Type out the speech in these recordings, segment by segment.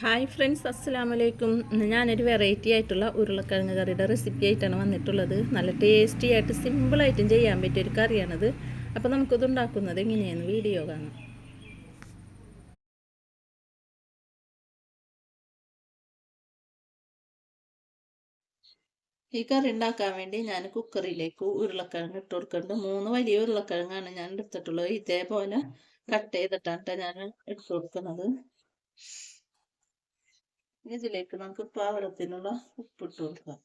Hi friends അസ്സലാമു അലൈക്കും ഇന്ന് ഞാനൊരു വെറൈറ്റി ആയിട്ടുള്ള ഉരുളക്കിഴങ്ങ് കറിയുടെ റെസിപ്പി ആയിട്ടാണ് വന്നിട്ടുള്ളത്. നല്ല ടേസ്റ്റി ആയിട്ട് സിമ്പിളായിട്ടും ചെയ്യാൻ പറ്റിയ ഒരു കറിയാണത്. അപ്പോൾ നമുക്കിത് ഉണ്ടാക്കുന്നത് എങ്ങനെയാണ് വീഡിയോ കാണാം. ഈ കറി ഉണ്ടാക്കാൻ വേണ്ടി ഞാൻ കുക്കറിലേക്ക് ഉരുളക്കിഴങ്ങ് ഇട്ട് കൊടുക്കുന്നുണ്ട്. മൂന്ന് വലിയ ഉരുളക്കിഴങ്ങാണ് ഞാൻ എടുത്തിട്ടുള്ളത്. ഇതേപോലെ കട്ട് ചെയ്തിട്ടാണ് ഞാൻ ഇട്ട് കൊടുക്കുന്നത്. ഇതിലേക്ക് നമുക്ക് പാകത്തിനുള്ള ഉപ്പിട്ട് കൊടുക്കാം.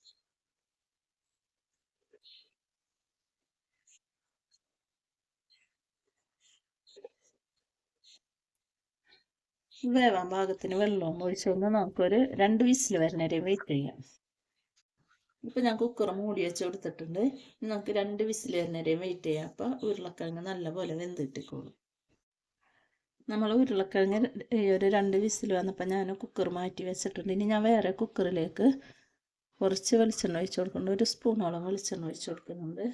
വേവാൻ പാകത്തിന് വെള്ളവും ഒഴിച്ചുകൊണ്ട് നമുക്കൊരു രണ്ട് വിസിൽ വരുന്നവരെ വെയിറ്റ് ചെയ്യാം. ഇപ്പൊ ഞാൻ കുക്കർ മൂടി വെച്ച് കൊടുത്തിട്ടുണ്ട്. നമുക്ക് രണ്ട് വിസിൽ വരുന്നവരെയും വെയിറ്റ് ചെയ്യാം. അപ്പൊ ഉരുളക്കിഴങ്ങ് നല്ലപോലെ വെന്തിട്ടിക്കോളും നമ്മൾ ഉരുളക്കിഴങ്ങ് ഒരു രണ്ട് വിസിൽ വന്നപ്പോൾ ഞാൻ കുക്കർ മാറ്റി വെച്ചിട്ടുണ്ട്. ഇനി ഞാൻ വേറെ കുക്കറിലേക്ക് കുറച്ച് വെളിച്ചെണ്ണ ഒഴിച്ച് കൊടുക്കുന്നുണ്ട്. ഒരു സ്പൂണോളം വെളിച്ചെണ്ണ ഒഴിച്ച് കൊടുക്കുന്നുണ്ട്.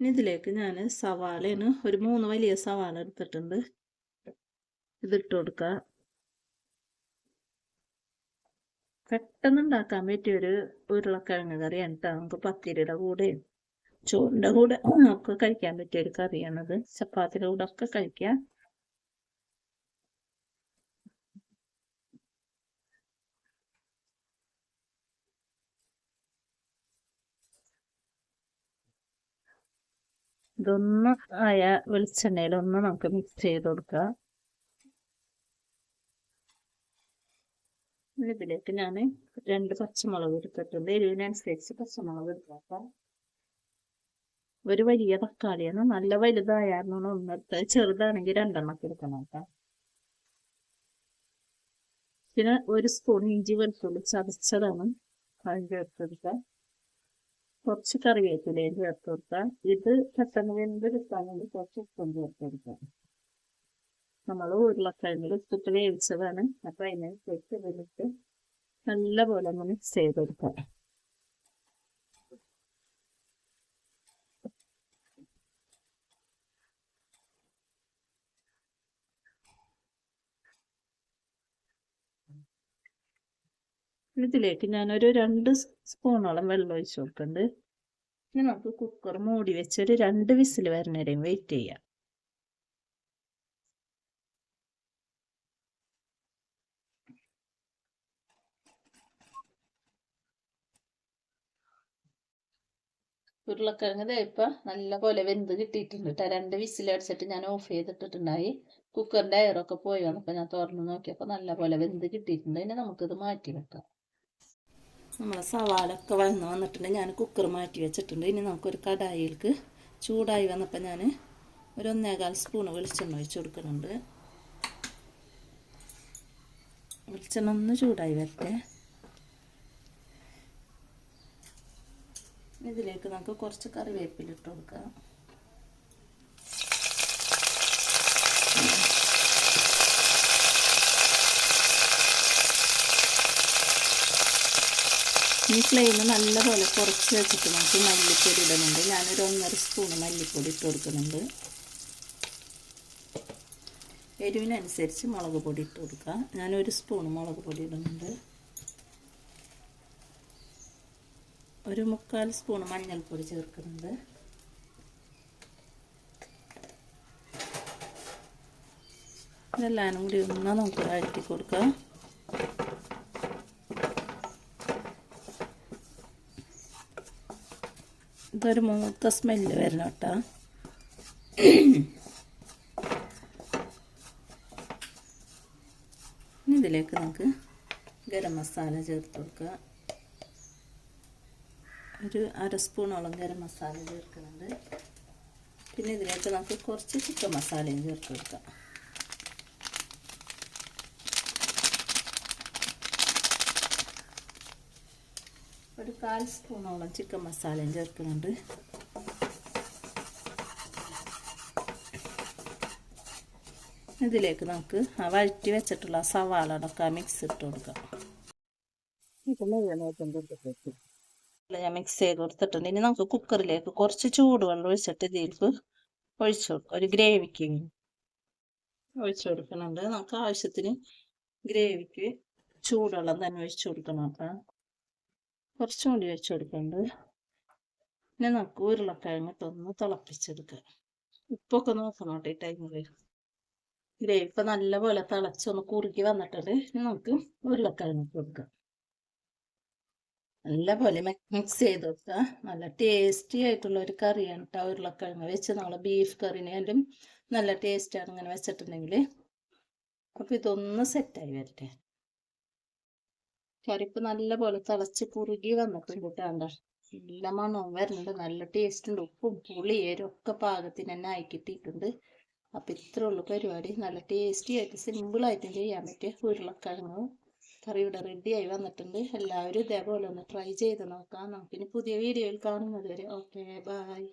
ഇനി ഇതിലേക്ക് ഞാൻ സവാളയാണ് ഒരു മൂന്ന് വലിയ സവാള എടുത്തിട്ടുണ്ട്. ഇതിട്ട് കൊടുക്കുക പെട്ടെന്ന് ഉണ്ടാക്കാൻ പറ്റിയ ഒരു ഉരുളക്കിഴങ്ങ് കറിയാണ് കേട്ടോ നമുക്ക് പത്തിരിയുടെ കൂടെയും ചോറിന്റെ കൂടെ ഒക്കെ കഴിക്കാൻ പറ്റിയ ഒരു കറിയാണത് ചപ്പാത്തിയുടെ കൂടെ ഒക്കെ കഴിക്കാം. ഇതൊന്ന് ആയ വെളിച്ചെണ്ണയിലൊന്ന് നമുക്ക് മിക്സ് ചെയ്ത് കൊടുക്കാം. ഇതിലേക്ക് ഞാൻ രണ്ട് പച്ചമുളക് എടുത്തിട്ടുണ്ട്. എരിവിനനുസരിച്ച് പച്ചമുളക് എടുക്കാം. ഒരു വലിയ തക്കാളിയാണ്. നല്ല വലുതായിരുന്നു ഒന്നെടുത്ത് ചെറുതാണെങ്കിൽ രണ്ടെണ്ണൊക്കെ എടുക്കണം കേട്ടോ. പിന്നെ ഒരു സ്പൂൺ ഇഞ്ചി വെളുത്തുള്ളി ചതച്ചതാണ് അത് ചേർത്തെടുക്കാം കുറച്ച് കറിവേപ്പിലയും ചേർത്ത് കൊടുക്കാം ഇത് പെട്ടെന്ന് വെന്ത് കിട്ടാൻ വേണ്ടി കുറച്ച് ഉപ്പും ചേർത്തെടുക്കാം നമ്മൾ ഉരുളക്കിഴങ്ങിൽ ഇട്ടിട്ട് വേവിച്ചതാണ്. അപ്പൊ അതിനനുസരിച്ച് ഇതിലിട്ട് നല്ലപോലെ ഒന്ന് മിക്സ് ചെയ്ത് കൊടുക്കാം ഇതിലേക്ക് ഞാനൊരു രണ്ട് സ്പൂണോളം വെള്ളം ഒഴിച്ചു കൊടുക്കുന്നുണ്ട് നമുക്ക് കുക്കർ മൂടി വെച്ച് ഒരു രണ്ട് വിസിൽ വരുന്നവരെയും വെയിറ്റ് ചെയ്യാം. ഉരുളക്കിഴങ്ങ് ഇപ്പം നല്ല പോലെ വെന്ത് കിട്ടിയിട്ടുണ്ട് കേട്ടോ രണ്ട് വിസിലടിച്ചിട്ട് ഞാൻ ഓഫ് ചെയ്തിട്ടിട്ടുണ്ടായി. കുക്കറിന്റെ എയറൊക്കെ പോയാണ്. അപ്പോൾ ഞാൻ തുറന്ന് നോക്കിയപ്പോൾ നല്ല പോലെ വെന്ത് കിട്ടിയിട്ടുണ്ട്. ഇനി നമുക്കിത് മാറ്റി വെക്കാം. നമ്മളെ സവാളൊക്കെ വന്ന് വന്നിട്ടുണ്ട്. ഞാൻ കുക്കർ മാറ്റി വെച്ചിട്ടുണ്ട്. ഇനി നമുക്കൊരു കടായിൽക്ക് ചൂടായി വന്നപ്പോൾ ഞാൻ ഒരു ഒന്നേകാൽ സ്പൂൺ വെളിച്ചെണ്ണ ഒഴിച്ച് കൊടുക്കുന്നുണ്ട്. വെളിച്ചെണ്ണ ഒന്ന് ചൂടായി വരട്ടെ. ഇതിലേക്ക് നമുക്ക് കുറച്ച് കറിവേപ്പില ഇട്ട് കൊടുക്കാം. ഈ ഫ്ലെയിം നല്ലപോലെ കുറച്ച് വെച്ചിട്ട് നമുക്ക് മല്ലിപ്പൊടി ഇടുന്നുണ്ട്. ഞാനൊരു ഒന്നര സ്പൂൺ മല്ലിപ്പൊടി ഇട്ട് കൊടുക്കുന്നുണ്ട്. എരിവിനനുസരിച്ച് മുളക് പൊടി ഇട്ട് കൊടുക്കുക ഞാനൊരു സ്പൂൺ മുളക് പൊടി ഇടുന്നുണ്ട്. ഒരു മുക്കാൽ സ്പൂൺ മഞ്ഞൾപ്പൊടി ചേർക്കുന്നുണ്ട്. ഇതെല്ലാം കൂടി ഒന്ന് നമുക്ക് വഴറ്റി കൊടുക്കാം. ഇതൊരു മൂത്ത സ്മെല്ല് വരണം കേട്ടോ. ഇതിലേക്ക് നമുക്ക് ഗരം മസാല ചേർത്ത് കൊടുക്കുക ഒരു അര സ്പൂണോളം ഗരം മസാല ചേർക്കുന്നുണ്ട്. പിന്നെ ഇതിലേക്ക് നമുക്ക് കുറച്ച് ചിക്കൻ മസാലയും ചേർത്ത് കൊടുക്കാം. ഒരു കാൽ സ്പൂണോളം ചിക്കൻ മസാലയും ചേർക്കുന്നുണ്ട്. ഇതിലേക്ക് നമുക്ക് ആ വഴറ്റി വെച്ചിട്ടുള്ള സവാള അടക്കം മിക്സ് ഇട്ട് കൊടുക്കാം. ഞാൻ മിക്സ് ചെയ്ത് കൊടുത്തിട്ടുണ്ട്. ഇനി നമുക്ക് കുക്കറിലേക്ക് കുറച്ച് ചൂടുവെള്ളം ഒഴിച്ചിട്ട് ഇതിലേക്ക് ഒഴിച്ചു കൊടുക്കും. ഒരു ഗ്രേവിക്ക് ഒഴിച്ചു കൊടുക്കുന്നുണ്ട്. നമുക്ക് ആവശ്യത്തിന് ഗ്രേവിക്ക് ചൂടുവെള്ളം തന്നെ ഒഴിച്ചു കൊടുക്കണം അപ്പം. കുറച്ചും കൂടി ഒഴിച്ചു കൊടുക്കുന്നുണ്ട്. പിന്നെ നമുക്ക് ഉരുളക്കിഴങ്ങിട്ടൊന്ന് തിളപ്പിച്ചെടുക്കാം. ഉപ്പൊക്കെ നോക്കണം കേട്ടോ ഈ ടൈമിൽ ഗ്രേവി ഇപ്പം നല്ലപോലെ തിളച്ചൊന്ന് കുറുക്കി വന്നിട്ടുണ്ട്. നമുക്ക് ഉരുളക്കിഴങ്ങ് കൊടുക്കാം. നല്ലപോലെ മിക്സ് ചെയ്ത് വെക്കുക നല്ല ടേസ്റ്റി ആയിട്ടുള്ള ഒരു കറിയാണ് കേട്ടോ ഉരുളക്കിഴങ്ങ്. വെച്ച് നമ്മൾ ബീഫ് കറിനേലും നല്ല ടേസ്റ്റാണ് ഇങ്ങനെ വെച്ചിട്ടുണ്ടെങ്കിൽ അപ്പോൾ ഇതൊന്ന് സെറ്റായി വരട്ടെ. കറിപ്പ് നല്ല പോലെ തിളച്ച് കുറുകി വന്നിട്ടുണ്ട് കേട്ടാണ്ട നല്ല മണവും വരുന്നുണ്ട്. നല്ല ടേസ്റ്റ് ഉണ്ട്. ഉപ്പും പുളിയേരും ഒക്കെ പാകത്തിന് തന്നെ ആയിക്കിട്ടിട്ടുണ്ട് അപ്പം ഇത്രേ ഉള്ളൂ പരിപാടി. നല്ല ടേസ്റ്റി ആയിട്ട് സിമ്പിളായിട്ടും ചെയ്യാൻ പറ്റിയ ഉരുളക്കിഴങ്ങ്. കറി ഇവിടെ റെഡിയായി വന്നിട്ടുണ്ട്. എല്ലാവരും ഇതേപോലെ ഒന്ന് ട്രൈ ചെയ്ത് നോക്കാം. നമുക്കിനി പുതിയ വീഡിയോയിൽ കാണുന്നത് വരെ ഓക്കെ ബായ്